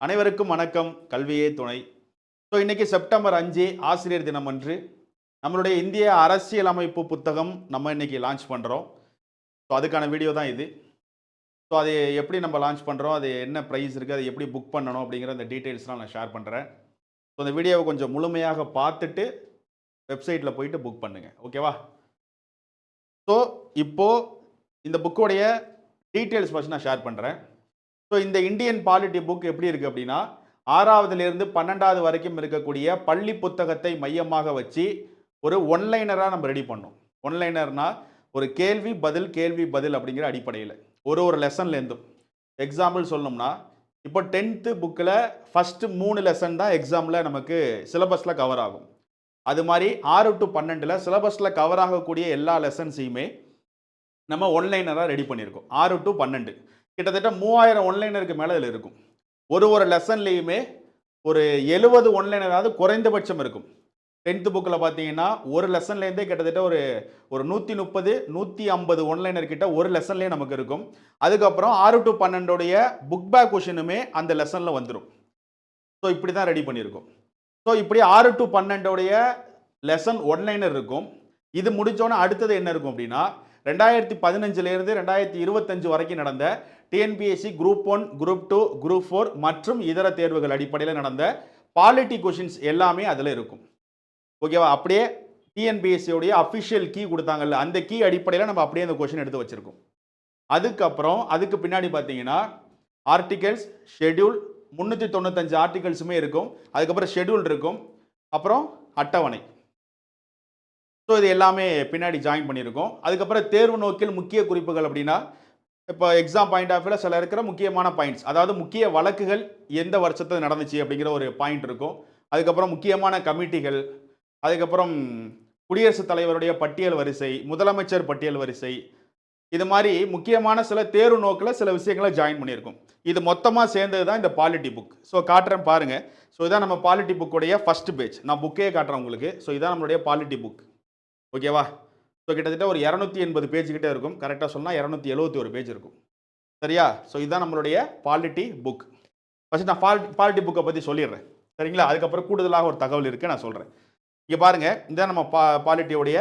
அனைவருக்கும் வணக்கம். கல்வியே துணை. ஸோ இன்னைக்கு செப்டம்பர் அஞ்சு ஆசிரியர் தினம் அன்று நம்மளுடைய இந்திய அரசியலமைப்பு புத்தகம் நம்ம இன்னைக்கு லான்ச் பண்ணுறோம் ஸோ அதுக்கான வீடியோ தான் இது. ஸோ அது எப்படி நம்ம லான்ச் பண்ணுறோம் அது என்ன ப்ரைஸ் இருக்குது அதை எப்படி புக் பண்ணணும்? அப்படிங்கிற அந்த டீட்டெயில்ஸ்லாம் நான் ஷேர் பண்ணுறேன் ஸோ அந்த வீடியோவை கொஞ்சம் முழுமையாக பார்த்துட்டு வெப்சைட்டில் போயிட்டு புக் பண்ணுங்கள் ஓகேவா ஸோ இப்போது இந்த புக்கோடைய டீட்டெயில்ஸ் ஃபஸ்ட் நான் ஷேர் பண்ணுறேன் ஸோ இந்த இந்தியன் பாலிட்டி புக் எப்படி இருக்குது அப்படின்னா ஆறாவதுலேருந்து பன்னெண்டாவது வரைக்கும் இருக்கக்கூடிய பள்ளி புத்தகத்தை மையமாக வச்சு ஒரு ஒன்லைனராக நம்ம ரெடி பண்ணோம் ஒன்லைனர்னால் ஒரு கேள்வி பதில் கேள்வி பதில் அப்படிங்கிற அடிப்படையில். ஒரு ஒரு லெசன்லேருந்தும் எக்ஸாம்பிள் சொல்லணும்னா இப்போ டென்த்து புக்கில் ஃபஸ்ட்டு மூணு லெசன் தான் எக்ஸாமில் நமக்கு சிலபஸில் கவர் ஆகும். அது மாதிரி ஆறு டு பன்னெண்டில் சிலபஸில் கவர் ஆகக்கூடிய எல்லா லெசன்ஸையுமே நம்ம ஒன்லைனராக ரெடி பண்ணியிருக்கோம். ஆறு டு பன்னெண்டு. கிட்டத்தட்ட மூவாயிரம் ஒன்லைனருக்கு மேலே இதில் இருக்கும். ஒரு ஒரு லெசன்லேயுமே ஒரு எழுபது ஒன்லைனராவது குறைந்தபட்சம் இருக்கும். டென்த்து புக்கில் பார்த்தீங்கன்னா ஒரு லெசன்லேருந்தே கிட்டத்தட்ட ஒரு ஒரு நூற்றி முப்பது நூற்றி ஐம்பது ஒன்லைனர் கிட்ட ஒரு லெசன்லேயே நமக்கு இருக்கும். அதுக்கப்புறம் ஆறு டு பன்னெண்டோடைய புக் பேக் கொஷினுமே அந்த லெசனில் வந்துடும் ஸோ இப்படி தான் ரெடி பண்ணியிருக்கோம். ஸோ இப்படி ஆறு டு பன்னெண்டோடைய லெசன் ஒன்லைனர் இருக்கும். இது முடித்தோன்னே அடுத்தது என்ன இருக்கும் அப்படின்னா ரெண்டாயிரத்தி பதினஞ்சுலேருந்து ரெண்டாயிரத்தி இருபத்தஞ்சு வரைக்கும் நடந்த TNPSC group one group two group four மற்றும் இதர தேர்வுகள் அடிப்படையில் நடந்த பாலிட்டி கொஷின்ஸ் எல்லாமே அதில் இருக்கும். ஓகேவா அப்படியே டிஎன்பிஎஸ்சியோடைய அஃபிஷியல் கீ கொடுத்தாங்கல்ல அந்த கீ அடிப்படையில் நம்ம அப்படியே அந்த கொஷின் எடுத்து வச்சுருக்கோம். அதுக்கப்புறம் அதுக்கு பின்னாடி பார்த்தீங்கன்னா ஆர்டிகல்ஸ் ஷெட்யூல் முந்நூற்றி தொண்ணூத்தஞ்சு ஆர்டிகல்ஸுமே இருக்கும். அதுக்கப்புறம் ஷெட்யூல் இருக்கும். அப்புறம் அட்டவணை. ஸோ இது எல்லாமே பின்னாடி ஜாயின் பண்ணியிருக்கோம். அதுக்கப்புறம் தேர்வு நோக்கில் முக்கிய குறிப்புகள் அப்படின்னா இப்போ எக்ஸாம் பாயிண்ட் ஆஃப் வியூவில் சில இருக்கிற முக்கியமான பாயிண்ட்ஸ் அதாவது முக்கிய வழக்குகள் எந்த வருஷத்தில் நடந்துச்சு அப்படிங்கிற ஒரு பாயிண்ட் இருக்கும். அதுக்கப்புறம் முக்கியமான கமிட்டிகள் அதுக்கப்புறம் குடியரசுத் தலைவருடைய பட்டியல் வரிசை முதலமைச்சர் பட்டியல் வரிசை. இது மாதிரி முக்கியமான சில தேர்வு நோக்கில் சில விஷயங்களை ஜாயின் பண்ணியிருக்கோம். இது மொத்தமாக சேர்ந்தது தான் இந்த பாலிட்டி புக் ஸோ காட்டுறேன் பாருங்கள் ஸோ இதான் நம்ம பாலிட்டி புக்குடைய ஃபர்ஸ்ட் பேஜ் நான் புக்கே காட்டுறேன் உங்களுக்கு. ஸோ இதான் நம்மளுடைய பாலிட்டி புக் ஓகேவா? ஸோ கிட்டத்தட்ட ஒரு இரநூத்தி எண்பது பேஜ் கிட்டே இருக்கும். கரெக்டாக சொன்னால் இரநூத்தி எழுபத்தி ஒரு பேஜ் இருக்கும். சரியா? ஸோ இதுதான் நம்மளுடைய பாலிட்டி புக் ஃபஸ்ட் நான் பால் பாலிட்டி புக்கை பற்றி சொல்லிடுறேன். சரிங்களா? அதுக்கப்புறம் கூடுதலாக ஒரு தகவல் இருக்குது நான் சொல்கிறேன் இங்கே பாருங்கள் இதுதான் நம்ம பா பாலிட்டியோடைய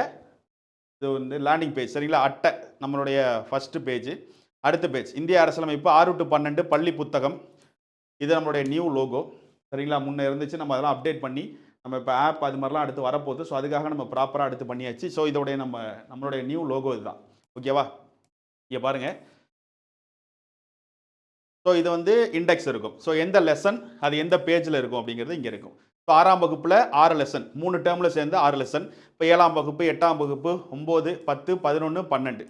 இது வந்து லேண்டிங் பேஜ் சரிங்களா? அட்டை நம்மளுடைய ஃபஸ்ட்டு பேஜ் அடுத்த பேஜ் இந்திய அரசியலமைப்பு ஆறு டு பன்னெண்டு பள்ளி புத்தகம். இது நம்மளுடைய நியூ லோகோ சரிங்களா? முன்னே இருந்துச்சு. நம்ம அதெல்லாம் அப்டேட் பண்ணி நம்ம இப்போ ஆப் அது மாதிரிலாம் அடுத்து வரப்போகுது. ஸோ அதுக்காக நம்ம ப்ராப்பராக அடுத்து பண்ணியாச்சு. ஸோ இதோடைய நம்ம நம்மளுடைய நியூ லோகோ இதுதான். ஓகேவா இங்கே பாருங்கள் ஸோ இது வந்து இண்டெக்ஸ் இருக்கும். ஸோ எந்த லெசன் அது எந்த பேஜில் இருக்கும் அப்படிங்கிறது இங்கே இருக்கும். ஸோ ஆறாம் வகுப்பில் ஆறு லெசன் மூணு டேர்மில் சேர்ந்து ஆறு லெசன் இப்போ ஏழாம் வகுப்பு எட்டாம் வகுப்பு ஒம்பது பத்து பதினொன்று பன்னெண்டு.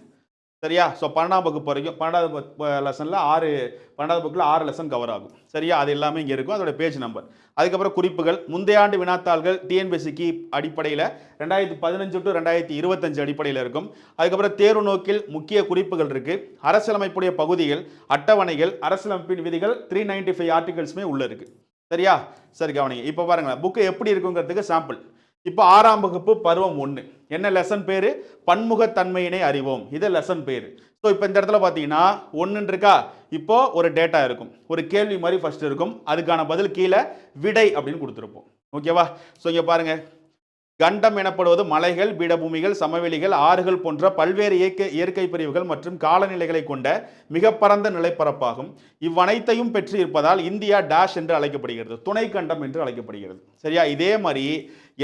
சரியா? ஸோ பன்னெண்டாம் வகுப்பு வரைக்கும் பன்னெண்டாவது லெசனில் ஆறு பன்னெண்டாவது புக்கில் ஆறு லெசன் கவர் ஆகும். சரியா? அது எல்லாமே இங்கே இருக்கும். அதோட பேஜ் நம்பர் அதுக்கப்புறம் குறிப்புகள் முந்தைய ஆண்டு வினாத்தாள்கள் டிஎன்பிஎஸ்சிக்கு அடிப்படையில் ரெண்டாயிரத்தி பதினஞ்சு டு ரெண்டாயிரத்தி இருபத்தஞ்சு அடிப்படையில் இருக்கும். அதுக்கப்புறம் தேர்வு நோக்கில் முக்கிய குறிப்புகள் இருக்குது அரசியலமைப்புடைய பகுதிகள் அட்டவணைகள் அரசியலமைப்பின் விதிகள் த்ரீ நைன்டி ஃபைவ் ஆர்டிகல்ஸுமே உள்ளே இருக்குது சரியா? சரி கவனிங்க. இப்போ பாருங்களேன். புக்கு எப்படி இருக்குங்கிறதுக்கு சாம்பிள் இப்போ ஆறாம் வகுப்பு பருவம் ஒன்று என்ன லெசன் பேர்? பன்முகத்தன்மையினை அறிவோம். இது லெசன் பேர். ஸோ இப்போ இந்த இடத்துல பார்த்தீங்கன்னா ஒன்றுன்னு இருக்கா? இப்போது ஒரு டேட்டா இருக்கும். ஒரு கேள்வி மாதிரி ஃபஸ்ட்டு இருக்கும். அதுக்கான பதில் கீழே விடை அப்படின்னு கொடுத்துருப்போம். ஓகேவா ஸோ இங்கே பாருங்கள் கண்டம் எனப்படுவது மலைகள் பீடபூமிகள் சமவெளிகள் ஆறுகள் போன்ற பல்வேறு இயற்கை இயற்கை பிரிவுகள் மற்றும் காலநிலைகளை கொண்ட மிக பரந்த நிலப்பரப்பாகும். இவ்வனைத்தையும் பெற்று இருப்பதால் இந்தியா டேஷ் என்று அழைக்கப்படுகிறது. துணை கண்டம் என்று அழைக்கப்படுகிறது. சரியா? இதே மாதிரி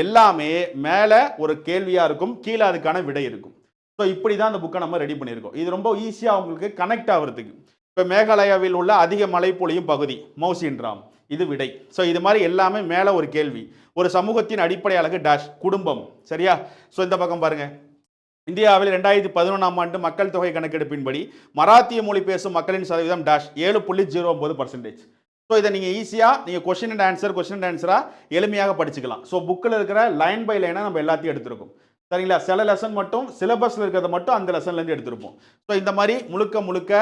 எல்லாமே மேலே ஒரு கேள்வியாக இருக்கும் கீழே அதுக்கான விடை இருக்கும். ஸோ இப்படி தான் அந்த புக்கை நம்ம ரெடி பண்ணியிருக்கோம். இது ரொம்ப ஈஸியாக உங்களுக்கு கனெக்ட் ஆகிறதுக்கு. இப்போ மேகாலயாவில் உள்ள அதிக மழை பொழியும் பகுதி மௌசின்ராம். இது விடை. ஸோ இது மாதிரி எல்லாமே மேலே ஒரு கேள்வி. ஒரு சமூகத்தின் அடிப்படை அழகு டேஷ் குடும்பம். சரியா? ஸோ இந்த பக்கம் பாருங்கள் இந்தியாவில் ரெண்டாயிரத்தி பதினொன்றாம் ஆண்டு மக்கள் தொகை கணக்கெடுப்பின்படி மராத்திய மொழி பேசும் மக்களின் சதவீதம் டேஷ் ஏழு புள்ளி ஜீரோ ஒம்பது பர்சன்டேஜ் ஸோ இதை நீங்கள் ஈஸியாக நீங்கள் question and answer question and ஆன்சராக எளிமையாக படிச்சுக்கலாம். ஸோ புக்கில் இருக்கிற லைன் பை லைனாக நம்ம எல்லாத்தையும் எடுத்திருக்கோம். சரிங்களா? சில லெசன் மட்டும் சிலபஸில் இருக்கிறத மட்டும் அந்த லெசன்லேருந்து எடுத்திருப்போம். ஸோ இந்த மாதிரி முழுக்க முழுக்க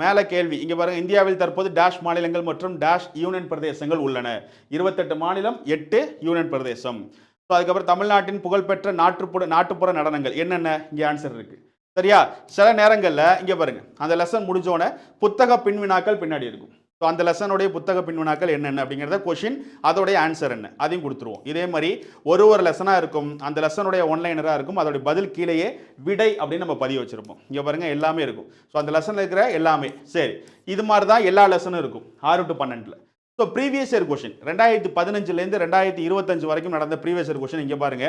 மேலே கேள்வி. இங்கே பாருங்கள் இந்தியாவில் தற்போது டேஷ் மாநிலங்கள் மற்றும் டேஷ் யூனியன் பிரதேசங்கள் உள்ளன. இருபத்தெட்டு மாநிலம் எட்டு யூனியன் பிரதேசம். ஸோ அதுக்கப்புறம் தமிழ்நாட்டின் புகழ்பெற்ற நாட்டுப்புற நாட்டுப்புற நடனங்கள். என்னென்ன? இங்கே ஆன்சர் இருக்குது சரியா? சில நேரங்களில் இங்கே பாருங்க அந்த லெசன் முடிஞ்சோடனே புத்தக பின்வினாக்கள் பின்னாடி இருக்கும். ஸோ அந்த லெசனுடைய புத்தக பின்வினாக்கள் என்னென்ன அப்படிங்கிறத கொஷின் அதோடைய ஆன்சர் என்ன? அதையும் கொடுத்துருவோம். இதே மாதிரி ஒரு ஒரு லெசனாக இருக்கும் அந்த லெசனுடைய ஒன்லைனராக இருக்கும் அதோடைய பதில் கீழேயே விடை அப்படின்னு நம்ம பதிவு வச்சுருப்போம். இங்கே பாருங்கள் எல்லாமே இருக்கும். ஸோ அந்த லெசனில் இருக்கிற எல்லாமே சரி. இது மாதிரி தான் எல்லா லெசனும் இருக்கும். ஆறு டு பன்னெண்டில். ஸோ ப்ரீவியஸ் இயர் கொஷின் ரெண்டாயிரத்தி பதினஞ்சுலேருந்து ரெண்டாயிரத்தி இருபத்தஞ்சு வரைக்கும் நடந்த ப்ரீவியஸ் இயர் கொஷின் இங்கே பாருங்க.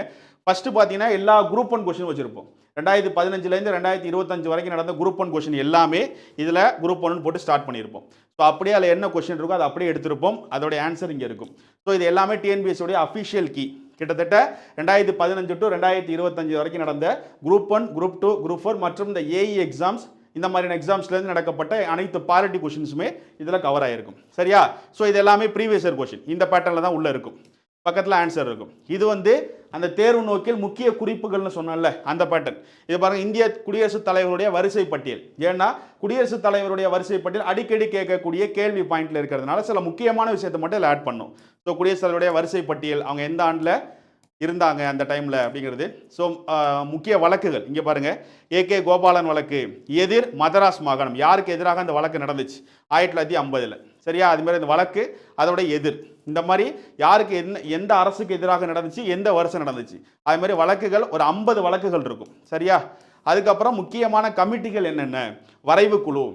ஃபர்ஸ்ட் பார்த்தீங்கன்னா எல்லா குரூப் ஒன் கொஷின் வச்சிருப்போம். ரெண்டாயிரத்தி பதினஞ்சுலேருந்து ரெண்டாயிரத்தி இருபத்தஞ்சு வரைக்கும் நடந்த குரூப் ஒன் கொஷின் எல்லாமே இதில் குரூப் ஒன் போட்டு ஸ்டார்ட் பண்ணியிருப்போம். ஸோ அப்படியே அதில் என்ன கொஷின் இருக்கோ அதை அப்படியே எடுத்திருப்போம். அதோடைய ஆன்சர் இங்கே இருக்கும். ஸோ இது எல்லாமே டிஎன்பிஎஸ்ஸோடைய அஃபிஷியல் கீ கிட்டத்தட்ட ரெண்டாயிரத்தி பதினஞ்சு டு ரெண்டாயிரத்தி இருபத்தஞ்சு வரைக்கும் நடந்த group one group two group four மற்றும் இந்த ஏஇ எக்ஸாம்ஸ் இந்த மாதிரியான எக்ஸாம்ஸ்லேருந்து நடக்கப்பட்ட அனைத்து பாலிட்டி கொஷின்ஸுமே இதில் கவர் ஆகிருக்கும் சரியா? ஸோ இது எல்லாமே ப்ரீவியஸ் இயர் கொஷின் இந்த பேட்டர்னில் தான் உள்ளே இருக்கும். பக்கத்தில் ஆன்சர் இருக்கும். இது வந்து அந்த தேர்வு நோக்கில் முக்கிய குறிப்புகள்னு சொன்னேன்ல அந்த பேட்டர்ன் இது பாருங்க இந்திய குடியரசுத் தலைவருடைய வரிசை பட்டியல். ஏன்னா குடியரசுத் தலைவருடைய வரிசை பட்டியல் அடிக்கடி கேட்கக்கூடிய கேள்வி பாயிண்ட்ல இருக்கிறதுனால சில முக்கியமான விஷயத்தை மட்டும் இதில் ஆட் பண்ணும். ஸோ குடியரசுத் தலைவருடைய வரிசை பட்டியல் அவங்க எந்த ஆண்டில் இருந்தாங்க அந்த டைமில் அப்படிங்கிறது. ஸோ முக்கிய வழக்குகள். இங்கே பாருங்கள் ஏகே கோபாலன் வழக்கு எதிர் மதராஸ் மாகாணம். யாருக்கு எதிராக அந்த வழக்கு நடந்துச்சு? ஆயிரத்தி தொள்ளாயிரத்தி ஐம்பதில். சரியா? அதுமாதிரி இந்த வழக்கு அதோட எதிர். இந்த மாதிரி யாருக்கு என்ன எந்த அரசுக்கு எதிராக நடந்துச்சு? எந்த வருஷம் நடந்துச்சு? அது மாதிரி வழக்குகள் ஒரு ஐம்பது வழக்குகள் இருக்கும். சரியா? அதுக்கப்புறம் முக்கியமான கமிட்டிகள் என்னென்ன? வரைவு குழு.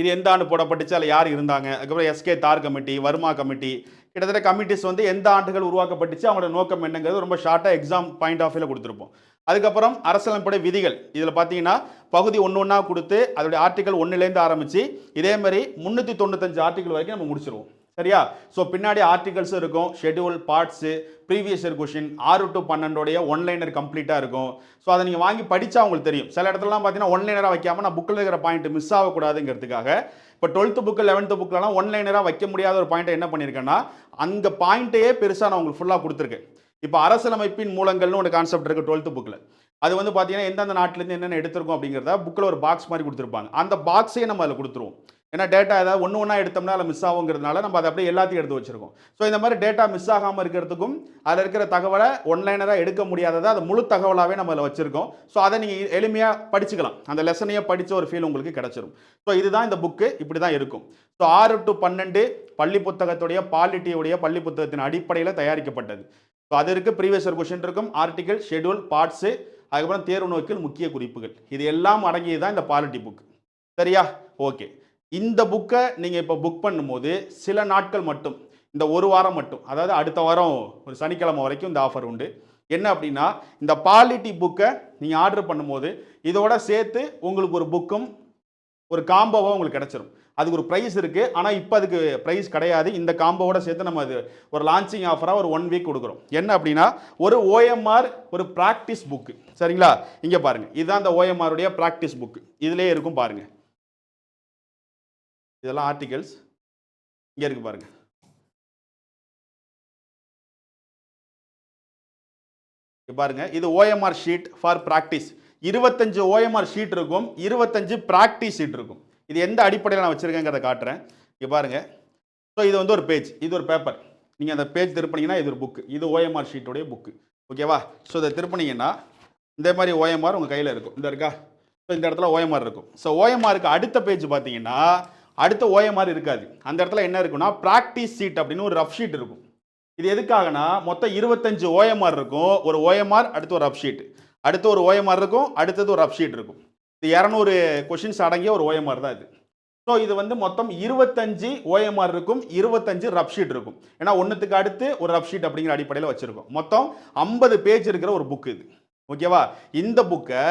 இது எந்த ஆண்டு போடப்பட்டுச்சு? அதில் யார் இருந்தாங்க? அதுக்கப்புறம் SK Dhar committee Verma committee கிட்டத்தட்ட கமிட்டிஸ் வந்து எந்த ஆண்டுகள் உருவாக்கப்பட்டுச்சு அவங்களோட நோக்கம் என்னங்கிறது ரொம்ப ஷார்ட்டாக எக்ஸாம் பாயிண்ட் ஆஃப் வியூவில் கொடுத்துருப்போம். அதுக்கப்புறம் அரசியலமைப்புடைய விதிகள். இதில் பார்த்தீங்கன்னா பகுதி ஒன்று ஒன்றா கொடுத்து அதோடைய ஆர்டிக்கல் ஒன்றுலேருந்து ஆரம்பித்து இதே மாதிரி முந்நூற்றி தொண்ணூத்தஞ்சு ஆர்டிக்கல் வரைக்கும் நம்ம முடிச்சிருவோம். சரியா? ஸோ பின்னாடி ஆர்டிகல்ஸும் இருக்கும் schedule parts previous year question ஆறு டு பன்னெண்டோடைய ஒன்லைனர் கம்ப்ளீட்டாக இருக்கும். ஸோ அதை நீங்கள் வாங்கி படித்தா உங்களுக்கு தெரியும். சில இடத்துலலாம் பார்த்தீங்கன்னா ஒன்லைனராக வைக்காமல் நான் புக்கில் இருக்கிற பாயிண்ட் மிஸ் ஆகக்கூடாதுங்கிறதுக்காக இப்போ டுவெல்த்து புக்கு லெவன்த்து புக்கிலலாம் ஒன்லைனராக வைக்க முடியாத ஒரு பாயிண்ட்டை என்ன பண்ணியிருக்கேன்னா அந்த பாயிண்ட்டையே பெருசாக நான் உங்களுக்கு ஃபுல்லாக கொடுத்துருக்கேன். இப்போ அரசியலமைப்பின் மூலங்கள்னு ஒரு கான்செப்ட் இருக்குது டுவெல்த்து புக்கில் அது வந்து பார்த்தீங்கன்னா எந்தெந்த நாட்டிலேருந்து என்னென்ன எடுத்திருக்கோம் அப்படிங்கிறத புக்கில் ஒரு பாக்ஸ் மாதிரி கொடுத்துருப்பாங்க. அந்த பாக்ஸையே நம்ம அதில் கொடுத்துருவோம். ஏன்னா டேட்டா ஏதாவது ஒன்று ஒன்றா எடுத்தோம்னா அதில் மிஸ் ஆகுங்கிறதுனால நம்ம அதை அப்படியே எல்லாத்தையும் எடுத்து வச்சுருக்கோம். ஸோ இந்த மாதிரி டேட்டா மிஸ் ஆகாமல் இருக்கிறதுக்கும் அதில் இருக்கிற தகவலை ஒன்லைனராக எடுக்க முடியாததை அது முழு தகவலாகவே நம்ம அதில் வச்சுருக்கோம். ஸோ அதை நீங்கள் எளிமையாக படிச்சுக்கலாம். அந்த லெசனையே படித்த ஒரு ஃபீல் உங்களுக்கு கிடச்சிரும். ஸோ இதுதான் இந்த புக்கு இப்படி தான் இருக்கும். ஸோ ஆறு டு பன்னெண்டு பள்ளி புத்தகத்துடைய பாலிட்டியுடைய பள்ளி புத்தகத்தின் அடிப்படையில் தயாரிக்கப்பட்டது. ஸோ அது இருக்குது ப்ரீவியஸ் கொஷின் இருக்கும் ஆர்டிகல் ஷெடியூல் பார்ட்ஸு அதுக்கப்புறம் தேர்வு நோக்கில் முக்கிய குறிப்புகள். இது எல்லாம் அடங்கியது தான் இந்த பாலிட்டி புக் சரியா? ஓகே இந்த புக்கை நீங்கள் இப்போ புக் பண்ணும்போது சில நாட்கள் மட்டும் இந்த ஒரு வாரம் மட்டும் அதாவது அடுத்த வாரம் ஒரு சனிக்கிழமை வரைக்கும் இந்த ஆஃபர் உண்டு. என்ன அப்படின்னா இந்த பாலிட்டி புக்கை நீங்கள் ஆர்டர் பண்ணும்போது இதோட சேர்த்து உங்களுக்கு ஒரு புக்கும் ஒரு காம்போவாக உங்களுக்கு கிடச்சிரும். அதுக்கு ஒரு ப்ரைஸ் இருக்குது ஆனால் இப்போ அதுக்கு ப்ரைஸ் கிடையாது. இந்த காம்போவோட சேர்த்து நம்ம அது ஒரு லான்ச்சிங் ஆஃபராக ஒரு ஒன் வீக் கொடுக்குறோம். என்ன அப்படின்னா ஒரு ஓஎம்ஆர் ஒரு ப்ராக்டிஸ் புக்கு சரிங்களா? இங்கே பாருங்கள் இதுதான் அந்த ஓஎம்ஆருடைய ப்ராக்டிஸ் புக்கு இதிலே இருக்கும் பாருங்கள் இதெல்லாம் ஆர்டிகல்ஸ் இங்கே இருக்கு பாருங்க. பாருங்க. இது ஓஎம்ஆர் ஷீட் ஃபார் ப்ராக்டிஸ் இருபத்தஞ்சு ஓஎம்ஆர் ஷீட் இருக்கும். இருபத்தஞ்சு ப்ராக்டிஸ் ஷீட் இருக்கும். இது எந்த அடிப்படையில் நான் வச்சிருக்கேங்கிறத காட்டுறேன். இங்கே பாருங்க. ஸோ இது வந்து ஒரு பேஜ் இது ஒரு பேப்பர் நீங்கள் அந்த பேஜ் திருப்பினீங்கன்னா இது ஒரு புக்கு இது ஓஎம்ஆர் ஷீட்டுடைய புக்கு ஓகேவா ஸோ இதை திருப்பினீங்கன்னா இந்த மாதிரி ஓஎம்ஆர் உங்கள் கையில் இருக்கும். இந்த இருக்கா? ஸோ இந்த இடத்துல ஓஎம்ஆர் இருக்கும். ஸோ ஓஎம்ஆருக்கு அடுத்த பேஜ் பார்த்தீங்கன்னா அடுத்த ஓஎம்ஆர் இருக்காது. அந்த இடத்துல என்ன இருக்குன்னா ப்ராக்டிஸ் சீட் அப்படின்னு ஒரு ரஃப் ஷீட் இருக்கும். இது எதுக்காகனா மொத்தம் இருபத்தஞ்சு ஓஎம்ஆர் இருக்கும். ஒரு ஓஎம்ஆர் அடுத்து ஒரு ரஃப் ஷீட் அடுத்து ஒரு ஓஎம்ஆர் இருக்கும் அடுத்தது ஒரு ரஃப் ஷீட் இருக்கும். இது இரநூறு கொஷின்ஸ் அடங்கிய ஒரு ஓஎம்ஆர் தான் இது. ஸோ இது வந்து மொத்தம் இருபத்தஞ்சு ஓஎம்ஆர் இருக்கும் இருபத்தஞ்சு ரப் ஷீட் இருக்கும். ஏன்னா ஒன்றுத்துக்கு அடுத்து ஒரு ரப் ஷீட் அப்படிங்கிற அடிப்படையில் வச்சுருக்கோம். மொத்தம் ஐம்பது பேஜ் இருக்கிற ஒரு புக் இது. ஓகேவா இந்த புக்கை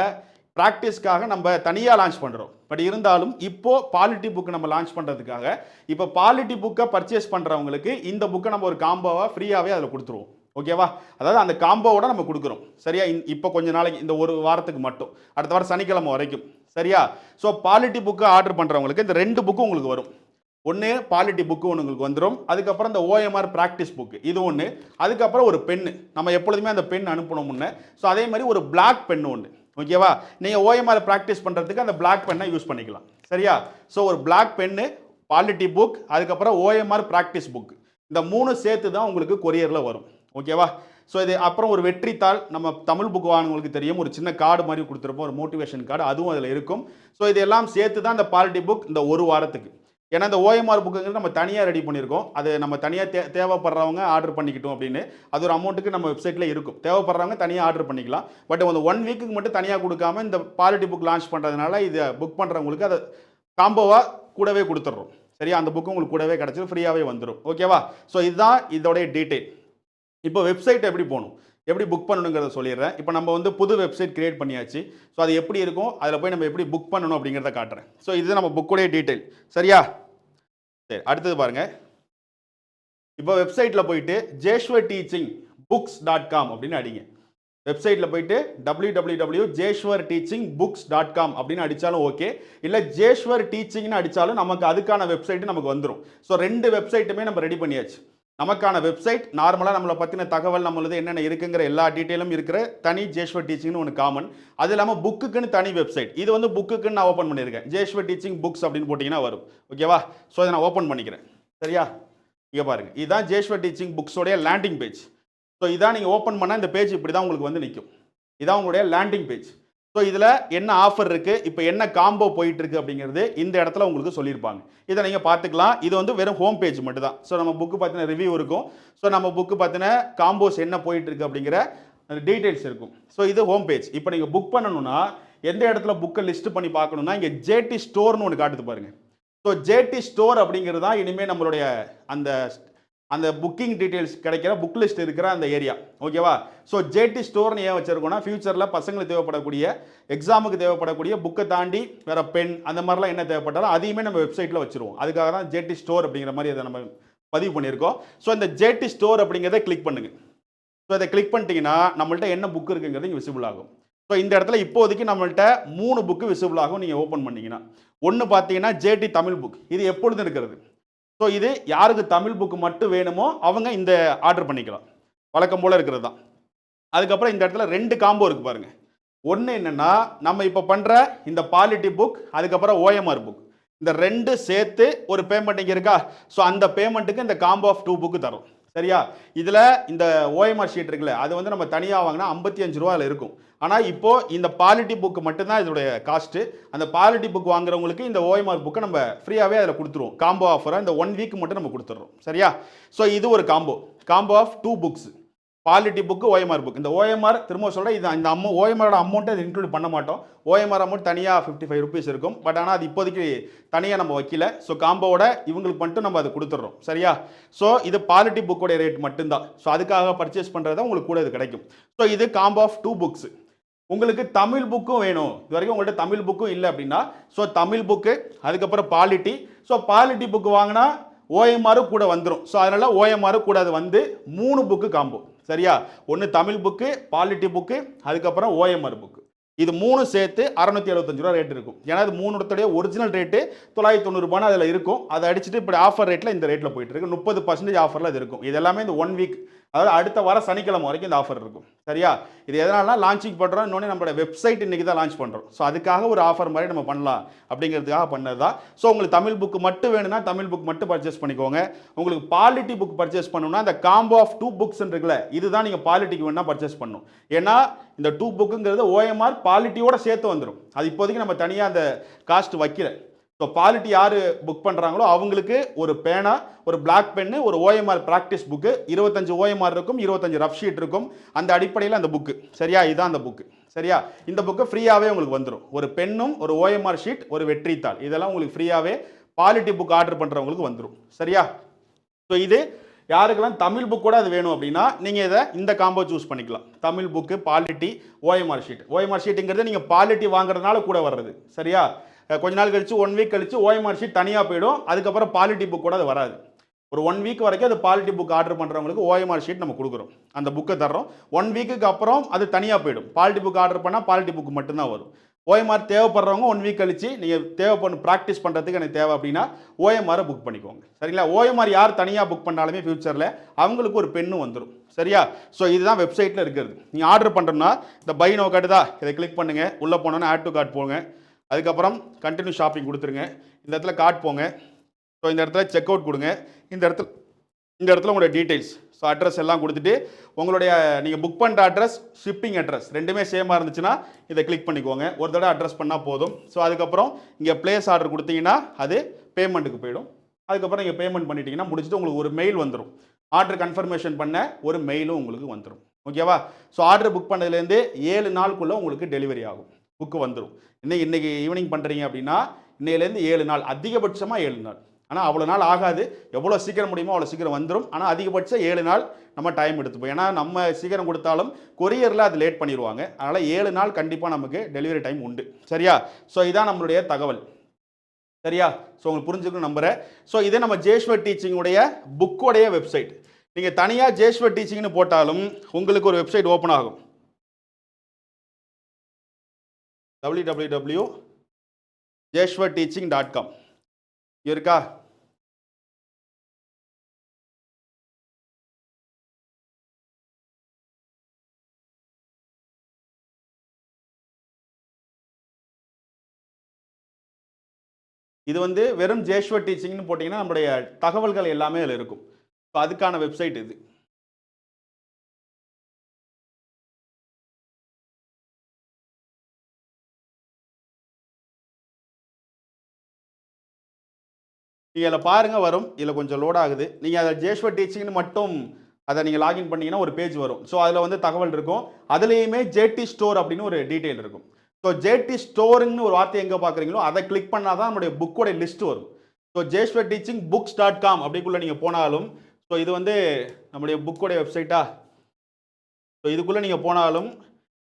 ப்ராக்டிஸ்க்காக நம்ம தனியாக லான்ச் பண்ணுறோம் பட் இருந்தாலும் இப்போது பாலிட்டி புக் நம்ம லான்ச் பண்ணுறதுக்காக இப்போ பாலிட்டி புக்கை பர்ச்சேஸ் பண்ணுறவங்களுக்கு இந்த புக்கை நம்ம ஒரு காம்போவாக ஃப்ரீயாகவே அதில் கொடுத்துருவோம். ஓகேவா அதாவது அந்த காம்போவோட நம்ம கொடுக்குறோம். சரியா? இந்- இப்போ கொஞ்ச நாளைக்கு இந்த ஒரு வாரத்துக்கு மட்டும். அடுத்த வாரம் சனிக்கிழமை வரைக்கும். சரியா? ஸோ பாலிட்டி புக்கு ஆர்டர் பண்ணுறவங்களுக்கு இந்த ரெண்டு புக்கும் உங்களுக்கு வரும். ஒன்று பாலிட்டி புக்கு ஒன்று உங்களுக்கு வந்துடும் அதுக்கப்புறம் இந்த ஓஎம்ஆர் ப்ராக்டிஸ் புக்கு இது ஒன்று அதுக்கப்புறம் ஒரு பென்னு. நம்ம எப்பொழுதுமே அந்த பென் அனுப்பணும் முன்னே. ஸோ அதே மாதிரி ஒரு பிளாக் பென் ஒன்று ஓகேவா நீங்கள் ஓஎம்ஆர் ப்ராக்டிஸ் பண்ணுறதுக்கு அந்த பிளாக் பென்னை யூஸ் பண்ணிக்கலாம். சரியா? ஸோ ஒரு பிளாக் பென்னு பாலிட்டி புக் அதுக்கப்புறம் ஓஎம்ஆர் ப்ராக்டிஸ் புக் இந்த மூணு சேர்த்து தான் உங்களுக்கு கொரியரில் வரும். ஓகேவா ஸோ இது அப்புறம் ஒரு வெற்றித்தாள். நம்ம தமிழ் புக் வாங்கினவங்களுக்கு தெரியும். ஒரு சின்ன கார்டு மாதிரி கொடுத்துருப்போம். ஒரு மோட்டிவேஷன் கார்டு அதுவும் அதில் இருக்கும். ஸோ இதெல்லாம் சேர்த்து தான் இந்த பாலிட்டி புக் இந்த ஒரு வாரத்துக்கு. ஏன்னா இந்த ஓஎம்ஆர் புக்குங்கிறது நம்ம தனியாக ரெடி பண்ணியிருக்கோம். அது நம்ம தனியாக தே தேவைப்படுறவங்க ஆர்டர் பண்ணிக்கிட்டோம் அப்படின்னு அது ஒரு அமௌண்ட்டுக்கு நம்ம வெப்சைட்டில் இருக்கும். தேவைப்படுறவங்க தனியாக ஆர்டர் பண்ணிக்கலாம். பட் அந்த ஒன் வீக்குக்கு மட்டும் தனியாக கொடுக்காம இந்த பாலிட்டி புக் லான்ச் பண்ணுறதுனால இதை புக் பண்ணுறவங்களுக்கு அதை காம்போவாக கூடவே கொடுத்துட்றோம் சரியா? அந்த புக்கு உங்களுக்கு கூடவே கிடச்சிடும் ஃப்ரீயாகவே வந்துடும் ஓகேவா ஸோ இதுதான் இதோடைய டீட்டெயில் இப்போ வெப்சைட் எப்படி போகணும்? எப்படி புக் பண்ணணுங்கிறத சொல்லிடுறேன். இப்போ நம்ம வந்து புது வெப்சைட் கிரியேட் பண்ணியாச்சு. ஸோ அது எப்படி இருக்கும்? அதில் போய் நம்ம எப்படி புக் பண்ணணும் அப்படிங்கிறத காட்டுறேன். ஸோ இது நம்ம புக்குடைய டீட்டெயில் சரியா? சரி அடுத்தது பாருங்கள் இப்போ வெப்சைட்டில் போயிட்டு Jeshwar teaching books dot com அப்படின்னு அடிங்க. வெப்சைட்டில் போயிட்டு W W W Jeshwar teaching books dot com அப்படின்னு அடித்தாலும் ஓகே இல்லை ஜேஷ்வர் டீச்சிங்னு அடித்தாலும் நமக்கு அதுக்கான வெப்சைட்டு நமக்கு வந்துடும் ஸோ ரெண்டு வெப்சைட்டுமே நம்ம ரெடி பண்ணியாச்சு. நமக்கான வெப்சைட் நார்மலாக நம்மளை பற்றின தகவல் நம்மளது என்னென்ன இருக்குங்கிற எல்லா டீட்டெயிலும் இருக்கிற தனி ஜேஷ்வர் டீச்சிங்னு ஒன்று காமன் அது இல்லாமல் புக்குக்குன்னு தனி வெப்சைட் இது வந்து புக்குக்குன்னு நான் ஓப்பன் பண்ணியிருக்கேன். ஜேஷ்வர் டீச்சிங் புக்ஸ் அப்படின்னு போட்டிங்கன்னா வரும். ஓகேவா ஸோ இதை நான் ஓப்பன் பண்ணிக்கிறேன். சரியா? இங்கே பாருங்கள் இதுதான் ஜேஷ்வர் டீச்சிங் புக்ஸோடைய லேண்டிங் பேஜ் ஸோ இதான் நீங்கள் ஓப்பன் பண்ணால் இந்த பேஜ் இப்படி தான் உங்களுக்கு வந்து நிற்கும் இதான் உங்களுடைய லேண்டிங் பேஜ் ஸோ இதில் என்ன ஆஃபர் இருக்குது இப்போ என்ன காம்போ போயிட்டு இருக்கு அப்படிங்கிறது இந்த இடத்துல உங்களுக்கு சொல்லியிருப்பாங்க. இதை நீங்கள் பார்த்துக்கலாம். இது வந்து வெறும் ஹோம் பேஜ் மட்டும் தான் ஸோ நம்ம புக்கு பார்த்தின ரிவ்யூ இருக்கும். ஸோ நம்ம புக்கு பார்த்தின காம்போஸ் என்ன போயிட்டு இருக்கு அப்படிங்கிற டீட்டெயில்ஸ் இருக்கும். ஸோ இது ஹோம் பேஜ் இப்போ நீங்கள் புக் பண்ணணும்னா எந்த இடத்துல புக்கை லிஸ்ட் பண்ணி பார்க்கணும்னா இங்கே ஜேடி ஸ்டோர்னு ஒன்று காட்டுது பாருங்கள் ஸோ ஜேடி ஸ்டோர் அப்படிங்கிறது தான் இனிமேல் நம்மளுடைய அந்த அந்த புக்கிங் டீட்டெயில்ஸ் கிடைக்கிற புக் லிஸ்ட் இருக்கிற அந்த ஏரியா ஓகேவா ஸோ ஜேடி ஸ்டோர்னு ஏன் வச்சுருக்கோன்னா ஃபியூச்சரில் பசங்களுக்கு தேவைப்படக்கூடிய எக்ஸாமுக்கு தேவைப்படக்கூடிய புக்கை தாண்டி வேற பென் அந்த மாதிரிலாம் என்ன தேவைப்பட்டாலும் அதையுமே நம்ம வெப்சைட்டில் வச்சுருவோம். அதுக்காக தான் ஜேடி ஸ்டோர் அப்படிங்கிற மாதிரி அதை நம்ம பதிவு பண்ணியிருக்கோம். ஸோ இந்த ஜேடி ஸ்டோர் அப்படிங்கிறத கிளிக் பண்ணுங்கள் ஸோ இதை கிளிக் பண்ணிட்டீங்கன்னா நம்மள்ட்ட என்ன புக் இருக்குங்கிறது இங்கே விசிபிள் ஆகும். ஸோ இந்த இடத்துல இப்போதைக்கு நம்மள்ட்ட மூணு புக்கு விசிபிள் ஆகும் நீங்கள் ஓப்பன் பண்ணிங்கன்னா. ஒன்று பார்த்தீங்கன்னா ஜேடி தமிழ் புக் இது எப்பொழுதும் இருக்கிறது? ஸோ இது யாருக்கு தமிழ் புக்கு மட்டும் வேணுமோ அவங்க இந்த ஆர்டர் பண்ணிக்கலாம். வழக்கம் போல் இருக்கிறது தான். அதுக்கப்புறம் இந்த இடத்துல ரெண்டு காம்போ இருக்குது பாருங்க. ஒன்று என்னென்னா நம்ம இப்போ பண்ணுற இந்த பாலிட்டி புக் அதுக்கப்புறம் ஓஎம்ஆர் புக் இந்த ரெண்டு சேர்த்து ஒரு பேமெண்ட் இங்கே இருக்கா? ஸோ அந்த பேமெண்ட்டுக்கு இந்த காம்போ ஆஃப் டூ புக்கு தரும். சரியா? இதில் இந்த ஓஎம்ஆர் ஷீட் இருக்குல்ல அது வந்து நம்ம தனியாக வாங்கினா ஐம்பத்தி அஞ்சு ரூபாயில் இருக்கும். ஆனால் இப்போது இந்த பாலிட்டி புக் மட்டும்தான் இதோடைய காஸ்ட்டு அந்த பாலிட்டி புக் வாங்குறவங்களுக்கு இந்த ஓஎம்ஆர் புக்கை நம்ம ஃப்ரீயாகவே அதில் கொடுத்துருவோம். காம்போ ஆஃபராக இந்த ஒன் வீக் மட்டும் நம்ம கொடுத்துட்றோம். சரியா? ஸோ இது ஒரு combo combo of two books polity book OMR book இந்த ஓஎம்ஆர் திரும்ப சொல்கிறேன் இது இந்த அமௌ ஓஎம்ஆரோட அமௌண்ட்டை அது இன்க்ளூட் பண்ண மாட்டோம். ஓஎம்ஆர் அமௌண்ட் தனியாக ஃபிஃப்டி ஃபைவ் ருபீஸ் இருக்கும். பட் ஆனால் அது இப்போதைக்கு தனியாக நம்ம வைக்கல. ஸோ காம்போவோட இவங்களுக்கு மட்டும் நம்ம அதை கொடுத்துட்றோம். சரியா? ஸோ இது பாலிட்டி புக்கோடைய ரேட் மட்டும்தான். ஸோ அதுக்காக பர்ச்சேஸ் பண்ணுறதா உங்களுக்கு கூட இது கிடைக்கும். ஸோ இது காம்போ ஆஃப் டூ புக்ஸ் உங்களுக்கு தமிழ் புக்கும் வேணும். இது வரைக்கும் உங்கள்கிட்ட தமிழ் புக்கும் இல்லை அப்படின்னா ஸோ தமிழ் புக்கு அதுக்கப்புறம் பாலிட்டி ஸோ பாலிட்டி புக்கு வாங்கினா ஓஎம்ஆரும் கூட வந்துடும் ஸோ அதனால் ஓஎம்ஆரும் கூட அது வந்து மூணு புக்கு காம்போ சரியா? ஒன்று தமிழ் புக்கு பாலிட்டி புக்கு அதுக்கப்புறம் ஓஎம்ஆர் புக்கு இது மூணு சேர்த்து அறநூற்றி எழுபத்தஞ்சு ரூபா ரேட் இருக்கும். ஏன்னா அது மூணுடைய ஒரிஜினல் ரேட்டு தொள்ளாயிரத்தி தொண்ணூறுபான்னு அதில் இருக்கும். அதை அடிச்சுட்டு இப்படி ஆஃபர் ரேட்டில் இந்த ரேட்டில் போயிட்டு இருக்கு. முப்பது பர்சன்டேஜ் ஆஃபரில் அது இருக்கும். இது எல்லாமே இந்த ஒன் வீக் அதாவது அடுத்த வாரம் சனிக்கிழமை வரைக்கும் இந்த ஆஃபர் இருக்கும். சரியா? இது எதனால லான்ச்சிங் பண்ணுறோம் இன்னொன்று நம்மளோட வெப்சைட் இன்றைக்கி தான் லான்ச் பண்ணுறோம் ஸோ அதுக்காக ஒரு ஆஃபர் மாதிரி நம்ம பண்ணலாம் அப்படிங்கிறதுக்காக பண்ணது தான் ஸோ உங்களுக்கு தமிழ் புக் மட்டும் வேணும்னா தமிழ் புக் மட்டும் பர்ச்சேஸ் பண்ணிக்கோங்க. உங்களுக்கு பாலிட்டி புக் பர்ச்சேஸ் பண்ணணும்னா அந்த காம்போ ஆஃப் டூ புக்ஸ் இருக்குல்ல இதுதான் நீங்கள் பாலிட்டிக்கு வேணால் பர்ச்சேஸ் பண்ணணும். ஏன்னா இந்த டூ புக்குங்கிறது ஓஎம்ஆர் பாலிட்டியோட சேர்த்து வந்துடும் அது இப்போதைக்கு நம்ம தனியாக அந்த காஸ்ட் வைக்கல. ஸோ பாலிட்டி யார் புக் பண்ணுறாங்களோ அவங்களுக்கு ஒரு பேனா ஒரு பிளாக் பென்னு ஒரு ஓஎம்ஆர் ப்ராக்டிஸ் புக்கு இருபத்தஞ்சு ஓஎம்ஆர் இருக்கும் இருபத்தஞ்சு ரஃப் ஷீட் இருக்கும். அந்த அடிப்படையில் அந்த புக்கு சரியா? இதுதான் அந்த புக்கு சரியா? இந்த புக்கு ஃப்ரீயாகவே உங்களுக்கு வந்துடும் ஒரு பென்னும் ஒரு ஓஎம்ஆர் ஷீட் ஒரு வெற்றித்தாள். இதெல்லாம் உங்களுக்கு ஃப்ரீயாகவே பாலிட்டி புக் ஆர்டர் பண்ணுறவங்களுக்கு வந்துடும் சரியா? ஸோ இது யாருக்கெல்லாம் தமிழ் புக் கூட அது வேணும் அப்படின்னா நீங்கள் இதை இந்த காம்போ சூஸ் பண்ணிக்கலாம். Tamil book polity OMR sheet OMR ஷீட்டுங்கிறது நீங்கள் பாலிட்டி வாங்குறதுனால கூட வர்றது. சரியா? கொஞ்ச நாள் கழித்து ஒன் வீக் கழித்து ஓஎம்ஆர் ஷீட் தனியாக போயிடும். அதுக்கப்புறம் பாலிட்டி புக் கூட அது வராது. ஒரு ஒன் வீக் வரைக்கும் அது பாலிட்டி புக் ஆர்டர் பண்ணுறவங்களுக்கு ஓஎம்ஆர் ஷீட் நம்ம கொடுக்குறோம். அந்த புக்கை தர்றோம். ஒன் வீக்குக்கு அப்புறம் அது தனியாக போயிடும். பாலிட்டி புக் ஆர்டர் பண்ணால் பாலிட்டி புக் மட்டும்தான் வரும். ஓஎம்ஆர் தேவைப்படுறவங்க ஒன் வீக் கழிச்சு நீங்கள் தேவைப்படும் ப்ராக்டிஸ் பண்ணுறதுக்கு எனக்கு தேவை அப்படின்னா ஓஎம்ஆரை புக் பண்ணிக்கோங்க. சரிங்களா? ஓஎம்ஆர் யார் தனியாக புக் பண்ணாலுமே ஃப்யூச்சரில் அவங்களுக்கு ஒரு பெண்ணும் வந்துடும் சரியா? ஸோ இதுதான் வெப்சைட்டில் இருக்கிறது. நீங்கள் ஆர்டர் பண்ணுறோம்னா இந்த பை நோ கார்டு இதை கிளிக் பண்ணுங்கள் உள்ளே போனோன்னா ஆட் டு கார்ட் போங்க அதுக்கப்புறம் கண்டினியூ ஷாப்பிங் கொடுத்துருங்க. இந்த இடத்துல கார்ட் போங்க. ஸோ இந்த இடத்துல செக் அவுட் கொடுங்க. இந்த இடத்துல இந்த இடத்துல உங்களோட டீட்டெயில்ஸ் ஸோ அட்ரஸ் எல்லாம் கொடுத்துட்டு உங்களுடைய நீங்கள் புக் பண்ணுற அட்ரஸ் ஷிப்பிங் அட்ரஸ் ரெண்டுமே சேமாக இருந்துச்சுன்னா இதை கிளிக் பண்ணிக்கோங்க. ஒரு தடவை அட்ரஸ் பண்ணால் போதும். ஸோ அதுக்கப்புறம் இங்கே பிளேஸ் ஆர்டர் கொடுத்தீங்கன்னா அது பேமெண்ட்டுக்கு போயிடும். அதுக்கப்புறம் நீங்கள் பேமெண்ட் பண்ணிட்டீங்கன்னா முடிச்சுட்டு உங்களுக்கு ஒரு மெயில் வந்துடும் ஆர்டர் கன்ஃபர்மேஷன் பண்ண ஒரு மெயிலும் உங்களுக்கு வந்துடும் ஓகேவா ஸோ ஆர்டர் புக் பண்ணதுலேருந்து ஏழு நாளுக்குள்ளே உங்களுக்கு டெலிவரி ஆகும். புக்கு வந்துடும் இன்னைக்கு இன்றைக்கி ஈவினிங் பண்ணுறீங்க அப்படின்னா இன்னையிலேருந்து ஏழு நாள் அதிகபட்சமாக ஏழு நாள். ஆனால் அவ்வளோ நாள் ஆகாது. எவ்வளோ சீக்கிரம் முடியுமோ அவ்வளோ சீக்கிரம் வந்துடும் ஆனால் அதிகபட்சம் ஏழு நாள் நம்ம டைம் எடுத்துப்போம். ஏன்னா நம்ம சீக்கிரம் கொடுத்தாலும் கொரியரில் அது லேட் பண்ணிடுவாங்க அதனால் ஏழு நாள் கண்டிப்பாக நமக்கு டெலிவரி டைம் உண்டு. சரியா? ஸோ இதான் நம்மளுடைய தகவல். சரியா? ஸோ உங்களுக்கு புரிஞ்சுக்கணும் நம்புகிறேன் ஸோ இதே நம்ம ஜேஷ்வர் டீச்சிங்குடைய புக்கோடைய வெப்சைட் நீங்கள் தனியாக ஜேஷ்வர் டீச்சிங்னு போட்டாலும் உங்களுக்கு ஒரு வெப்சைட் ஓப்பன் ஆகும். W W W Jeshwar teaching dot com இருக்கா? இது வந்து வெறும் ஜேஷ்வர் டீச்சிங்னு போட்டிங்கன்னா நம்மளுடைய தகவல்கள் எல்லாமே அதில் இருக்கும். இப்போ அதுக்கான வெப்சைட் இது. நீங்கள் அதில் பாருங்கள் வரும். இதில் கொஞ்சம் லோட் ஆகுது. நீங்கள் அதை ஜேஷ்வர் டீச்சிங்னு மட்டும் அதை நீங்கள் லாகின் பண்ணீங்கன்னா ஒரு பேஜ் வரும். ஸோ அதில் வந்து தகவல் இருக்கும். அதுலேயுமே ஜேடி ஸ்டோர் அப்படின்னு ஒரு டீட்டெயில் இருக்கும். ஸோ ஜேடி ஸ்டோருன்னு ஒரு வார்த்தை எங்கே பார்க்குறீங்களோ அதை கிளிக் பண்ணால் தான் நம்மளுடைய புக்கோடைய லிஸ்ட் வரும். So Jeshwar teaching books dot com அப்படிக்குள்ளே நீங்கள் போனாலும் ஸோ இது வந்து நம்முடைய புக்கோடைய வெப்சைட்டா ஸோ இதுக்குள்ளே நீங்கள் போனாலும்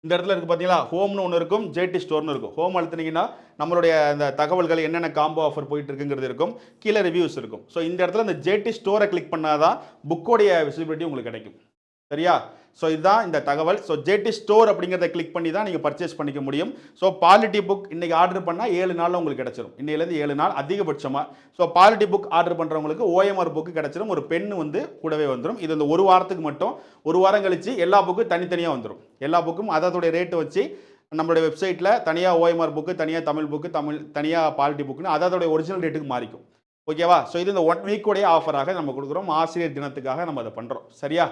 இந்த இடத்துல இருக்குது பார்த்தீங்களா ஹோம்னு ஒன்று இருக்கும் ஜேடி ஸ்டோர்னு இருக்கும். ஹோம் அழுத்துனீங்கன்னா நம்மளுடைய அந்த தகவல்கள் என்னென்ன காம்போ ஆஃபர் போயிட்டு இருக்குங்கிறது இருக்கும். கீழே ரிவ்யூஸ் இருக்கும். ஸோ இந்த இடத்துல அந்த ஜேடி ஸ்டோரை கிளிக் பண்ணாதான் புக்கோடைய விசிபிலிட்டி உங்களுக்கு கிடைக்கும். சரியா? ஸோ இதுதான் இந்த தகவல். ஸோ ஜேடி ஸ்டோர் அப்படிங்கிறத கிளிக் பண்ணி தான் நீங்கள் பர்ச்சேஸ் பண்ணிக்க முடியும். ஸோ பாலிட்டி புக் இன்றைக்கி ஆர்டர் பண்ணால் ஏழு நாளில் உங்களுக்கு கிடச்சிரும். இன்னையிலேருந்து ஏழு நாள் அதிகபட்சமாக ஸோ பாலிட்டி புக் ஆர்டர் பண்ணுறவங்களுக்கு ஓஎம்ஆர் புக்கு கிடச்சிரும். ஒரு பென் வந்து கூடவே வந்துடும் இது இந்த ஒரு வாரத்துக்கு மட்டும். ஒரு வாரம் கழித்து எல்லா புக்கும் தனித்தனியாக வந்துடும் எல்லா புக்கும் அதோடைய ரேட்டு வச்சு நம்மளுடைய வெப்சைட்டில் தனியாக ஓஎம்ஆர் புக்கு தனியாக தமிழ் புக்கு தமிழ் தனியாக பாலிட்டி புக்குன்னு அதோடைய ஒரிஜினல் ரேட்டுக்கு மாறிக்கும். ஓகேவா ஸோ இது இந்த ஒன் வீக்குடைய ஆஃபராக நம்ம கொடுக்குறோம். ஆசிரியர் தினத்துக்காக நம்ம அதை பண்ணுறோம் சரியா?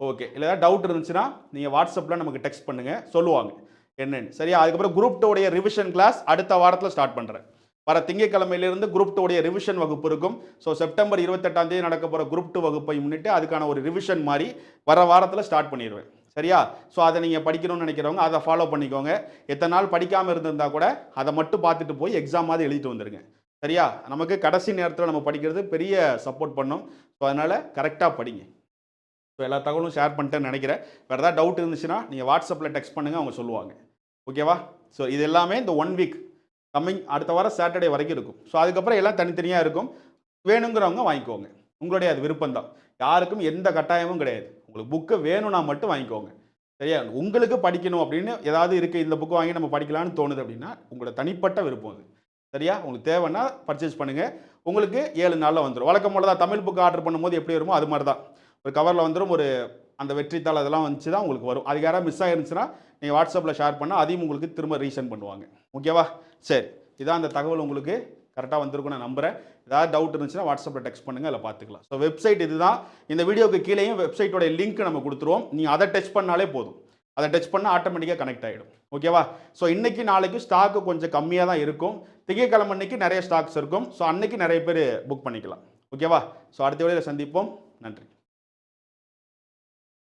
ஓகே இல்லை ஏதாவது டவுட் இருந்துச்சுன்னா நீங்கள் வாட்ஸ்அப்பில் நமக்கு டெக்ஸ்ட் பண்ணுங்கள் சொல்லுவாங்க. என்னென்னு. சரியா? அதுக்கப்புறம் குரூப் டூடைய ரிவிஷன் கிளாஸ் அடுத்த வாரத்தில் ஸ்டார்ட் பண்ணுறேன் வர திங்கக்கிழமையிலிருந்து குரூப் டூடைய ரிவிஷன் வகுப்பு இருக்கும். ஸோ செப்டம்பர் இருபத்தெட்டாம் தேதி நடக்க போகிற குரூப் டூ வகுப்பை முன்னிட்டு அதுக்கான ஒரு ரிவிஷன் மாதிரி வர வாரத்தில் ஸ்டார்ட் பண்ணிடுவேன். சரியா? ஸோ அதை நீங்கள் படிக்கணும்னு நினைக்கிறவங்க அதை ஃபாலோ பண்ணிக்கோங்க. எத்தனை நாள் படிக்காமல் இருந்திருந்தா கூட அதை மட்டும் பார்த்துட்டு போய் எக்ஸாம் மாதிரி எழுதிட்டு வந்துருங்க. சரியா? நமக்கு கடைசி நேரத்தில் நம்ம படிக்கிறது பெரிய சப்போர்ட் பண்ணும். ஸோ அதனால் கரெக்டாக படிங்க. ஸோ எல்லா தகவலும் ஷேர் பண்ணிட்டேன்னு நினைக்கிறேன். வேறு ஏதாவது டவுட் இருந்துச்சுன்னா நீங்கள் வாட்ஸ்அப்பில் டெக்ஸ்ட் பண்ணுங்கள் அவங்க சொல்லுவாங்க. ஓகேவா ஸோ இது எல்லாமே இந்த ஒன் வீக் கம்மிங் அடுத்த வாரம் சாட்டர்டே வரைக்கும் இருக்கும். ஸோ அதுக்கப்புறம் எல்லாம் தனித்தனியாக இருக்கும். வேணுங்கிறவங்க வாங்கிக்கோங்க. உங்களுடைய அது விருப்பம் தான் யாருக்கும் எந்த கட்டாயமும் கிடையாது. உங்களுக்கு புக்கு வேணும்னா மட்டும் வாங்கிக்கோங்க. சரியா? உங்களுக்கு படிக்கணும் அப்படின்னு ஏதாவது இருக்குது இந்த புக்கு வாங்கி நம்ம படிக்கலாம்னு தோணுது அப்படின்னா உங்களோட தனிப்பட்ட விருப்பம் அது. சரியா? உங்களுக்கு தேவைன்னா பர்ச்சேஸ் பண்ணுங்கள் உங்களுக்கு ஏழு நாளில் வந்துடும் வழக்கம் போல தான் தமிழ் புக்கு ஆர்டர் பண்ணும்போது எப்படி வருமோ அது மாதிரி தான் ஒரு கவரில் வந்துடும் ஒரு அந்த வெற்றித்தாள் அதெல்லாம் வந்துச்சு தான் உங்களுக்கு வரும். அது யாராவது மிஸ் ஆகிருந்துச்சுன்னா நீங்கள் வாட்ஸ்அப்பில் ஷேர் பண்ணால் அதையும் உங்களுக்கு திரும்ப ரீசன் பண்ணுவாங்க. ஓகேவா சரி. இதான் அந்த தகவல் உங்களுக்கு கரெக்டாக வந்திருக்கும் நான் நம்புகிறேன் ஏதாவது டவுட் இருந்துச்சுன்னா வாட்ஸ்அப்பில் டெக்ஸ்ட் பண்ணுங்கள் அதில் பார்த்துக்கலாம். ஸோ வெப்சைட் இதுதான். இந்த வீடியோக்கு கீழேயும் வெப்சைட்டோட லிங்க் நம்ம கொடுத்துருவோம். நீங்கள் அதை டச் பண்ணாலே போதும். அதை டச் பண்ணால் ஆட்டோமேட்டிக்காக கனெக்ட் ஆகிடும் ஓகேவா ஸோ இன்றைக்கி நாளைக்கு ஸ்டாக்கு கொஞ்சம் கம்மியாக தான் இருக்கும். திங்கக்கிழமை அன்னைக்கு நிறைய ஸ்டாக்ஸ் இருக்கும். ஸோ அன்னைக்கு நிறைய பேர் புக் பண்ணிக்கலாம். ஓகேவா ஸோ அடுத்த வேலையில் சந்திப்போம். நன்றி.